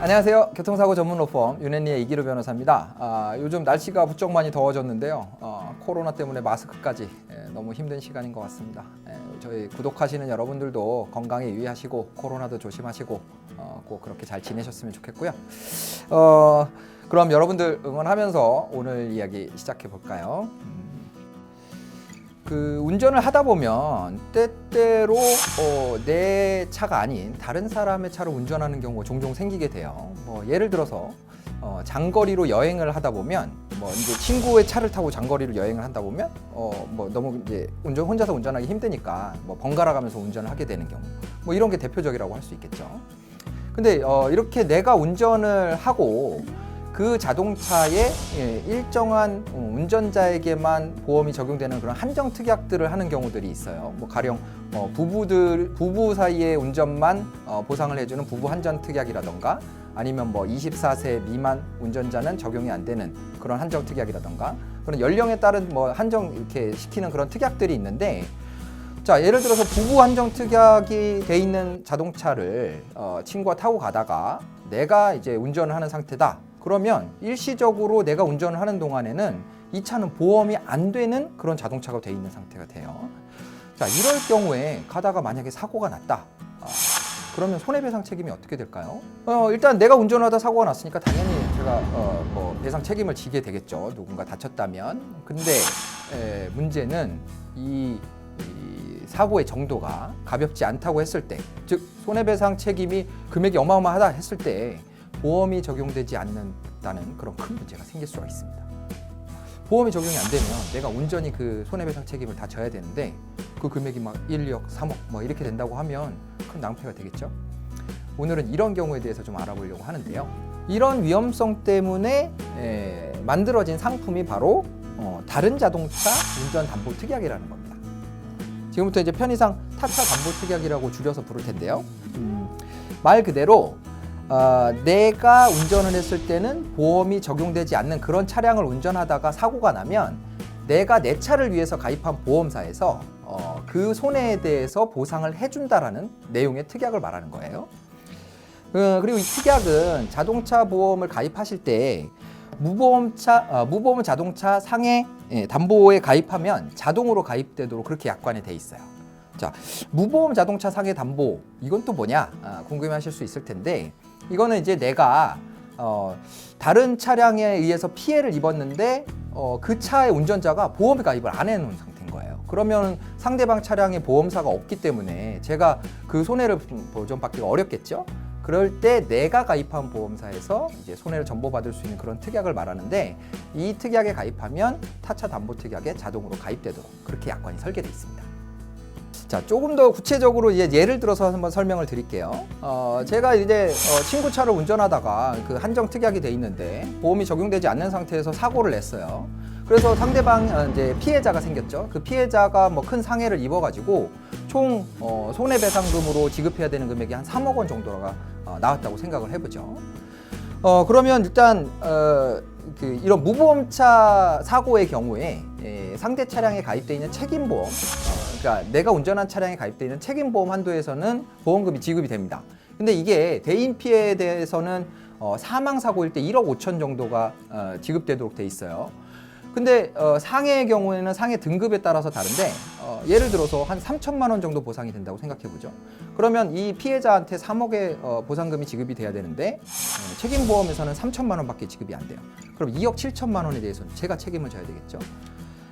안녕하세요. 교통사고 전문 로펌 윤앤리의 이기로 변호사입니다. 아, 요즘 날씨가 부쩍 많이 더워졌는데요. 어, 코로나 때문에 마스크까지 예, 너무 힘든 시간인 것 같습니다. 예, 저희 구독하시는 여러분들도 건강에 유의하시고 코로나도 조심하시고 어, 꼭 그렇게 잘 지내셨으면 좋겠고요. 어, 그럼 여러분들 응원하면서 오늘 이야기 시작해 볼까요? 그 운전을 하다 보면 때때로 어, 내 차가 아닌 다른 사람의 차를 운전하는 경우가 종종 생기게 돼요. 뭐 예를 들어서 어, 장거리로 여행을 하다 보면 뭐 이제 친구의 차를 타고 장거리로 여행을 한다 보면 어, 뭐 너무 이제 운전 혼자서 운전하기 힘드니까 뭐 번갈아 가면서 운전을 하게 되는 경우 뭐 이런 게 대표적이라고 할 수 있겠죠. 근데 어, 이렇게 내가 운전을 하고 그 자동차에 예, 일정한 어, 운전자에게만 보험이 적용되는 그런 한정 특약들을 하는 경우들이 있어요. 뭐 가령 어, 부부들 부부 사이의 운전만 어, 보상을 해주는 부부 한정 특약이라던가 아니면 뭐 24세 미만 운전자는 적용이 안 되는 그런 한정 특약이라던가 그런 연령에 따른 뭐 한정 이렇게 시키는 그런 특약들이 있는데 자 예를 들어서 부부 한정 특약이 돼 있는 자동차를 어, 친구가 타고 가다가 내가 이제 운전을 하는 상태다. 그러면 일시적으로 내가 운전을 하는 동안에는 이 차는 보험이 안 되는 그런 자동차가 돼 있는 상태가 돼요. 자 이럴 경우에 가다가 만약에 사고가 났다. 아, 그러면 손해배상 책임이 어떻게 될까요? 어, 일단 내가 운전하다 사고가 났으니까 당연히 제가 어, 뭐 배상 책임을 지게 되겠죠. 누군가 다쳤다면. 근데 에, 문제는 이, 이 사고의 정도가 가볍지 않다고 했을 때, 즉 손해배상 책임이 금액이 어마어마하다 했을 때 보험이 적용되지 않는다는 그런 큰 문제가 생길 수가 있습니다. 보험이 적용이 안 되면 내가 온전히 그 손해배상 책임을 다 져야 되는데 그 금액이 막 1, 2억, 3억 뭐 이렇게 된다고 하면 큰 낭패가 되겠죠. 오늘은 이런 경우에 대해서 좀 알아보려고 하는데요. 이런 위험성 때문에 에, 만들어진 상품이 바로 어, 다른 자동차 운전 담보 특약이라는 겁니다. 지금부터 이제 편의상 타차 담보 특약이라고 줄여서 부를 텐데요. 음, 말 그대로 어, 내가 운전을 했을 때는 보험이 적용되지 않는 그런 차량을 운전하다가 사고가 나면 내가 내 차를 위해서 가입한 보험사에서 어, 그 손해에 대해서 보상을 해준다라는 내용의 특약을 말하는 거예요. 어, 그리고 이 특약은 자동차 보험을 가입하실 때 무보험차 어, 무보험 자동차 상해 예, 담보에 가입하면 자동으로 가입되도록 그렇게 약관에 돼 있어요. 자, 무보험 자동차 상해 담보 이건 또 뭐냐 아, 궁금해하실 수 있을 텐데 이거는 이제 내가 어, 다른 차량에 의해서 피해를 입었는데 어, 그 차의 운전자가 보험에 가입을 안 해놓은 상태인 거예요. 그러면 상대방 차량에 보험사가 없기 때문에 제가 그 손해를 보전받기가 어렵겠죠. 그럴 때 내가 가입한 보험사에서 이제 손해를 전보받을 수 있는 그런 특약을 말하는데 이 특약에 가입하면 타차 담보 특약에 자동으로 가입되도록 그렇게 약관이 설계되어 있습니다. 자, 조금 더 구체적으로 이제 예를 들어서 한번 설명을 드릴게요. 어, 제가 이제 어, 친구 차를 운전하다가 그 한정 특약이 돼 있는데 보험이 적용되지 않는 상태에서 사고를 냈어요. 그래서 상대방 어, 이제 피해자가 생겼죠. 그 피해자가 뭐 큰 상해를 입어가지고 총 어, 손해배상금으로 지급해야 되는 금액이 한 3억 원 정도가 어, 나왔다고 생각을 해보죠. 어, 그러면 일단 어, 그 이런 무보험차 사고의 경우에 예, 상대 차량에 가입돼 있는 책임보험, 어, 그러니까 내가 운전한 차량에 가입돼 있는 책임보험 한도에서는 보험금이 지급이 됩니다. 근데 이게 대인 피해에 대해서는 어, 사망 사고일 때 1억 5천 정도가 어, 지급되도록 돼 있어요. 근데 어, 상해의 경우에는 상해 등급에 따라서 다른데 어, 예를 들어서 한 3천만 원 정도 보상이 된다고 생각해 보죠. 그러면 이 피해자한테 3억의 어, 보상금이 지급이 돼야 되는데 어, 책임보험에서는 3천만 원밖에 지급이 안 돼요. 그럼 2억 7천만 원에 대해서는 제가 책임을 져야 되겠죠.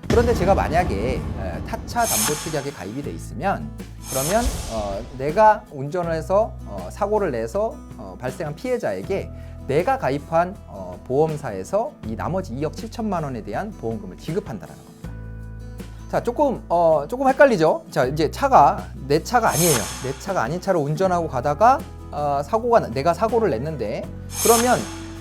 그런데 제가 만약에 에, 타차 담보 특약에 가입이 돼 있으면 그러면 어, 내가 운전을 해서 어, 사고를 내서 어, 발생한 피해자에게 내가 가입한 어, 보험사에서 이 나머지 2억 7천만 원에 대한 보험금을 지급한다는 겁니다. 자, 조금 어, 조금 헷갈리죠? 자, 이제 차가 내 차가 아니에요. 내 차가 아닌 차로 운전하고 가다가 어, 사고가 나- 내가 사고를 냈는데 그러면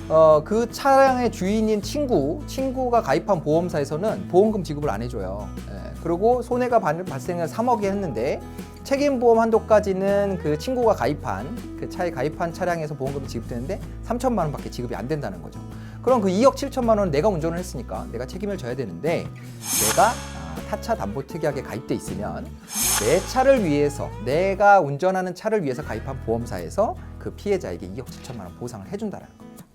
어, 그 차량의 주인인 친구, 친구가 가입한 보험사에서는 보험금 지급을 안 해줘요. 예, 그리고 손해가 발- 발생을 3억에 했는데 책임보험 한도까지는 그 친구가 가입한 그 차에 가입한 차량에서 보험금이 지급되는데 3천만 원밖에 지급이 안 된다는 거죠. 그럼 그 2억 7천만 원 내가 운전을 했으니까 내가 책임을 져야 되는데 내가 아, 타차 담보 특약에 가입돼 있으면 내 차를 위해서 내가 운전하는 차를 위해서 가입한 보험사에서 그 피해자에게 2억 7천만 원 보상을 해준다는 겁니다.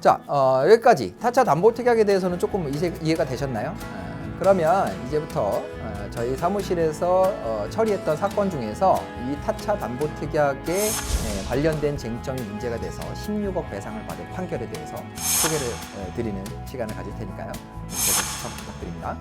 자 어, 여기까지 타차 담보 특약에 대해서는 조금 이해, 이해 가 되셨나요? 어, 그러면 이제부터 어, 저희 사무실에서 어, 처리했던 사건 중에서 이 타차 담보 특약에 예, 관련된 쟁점이 문제가 돼서 16억 배상을 받은 판결에 대해서 소개를 어, 드리는 시간을 가질 테니까요. 부탁드립니다.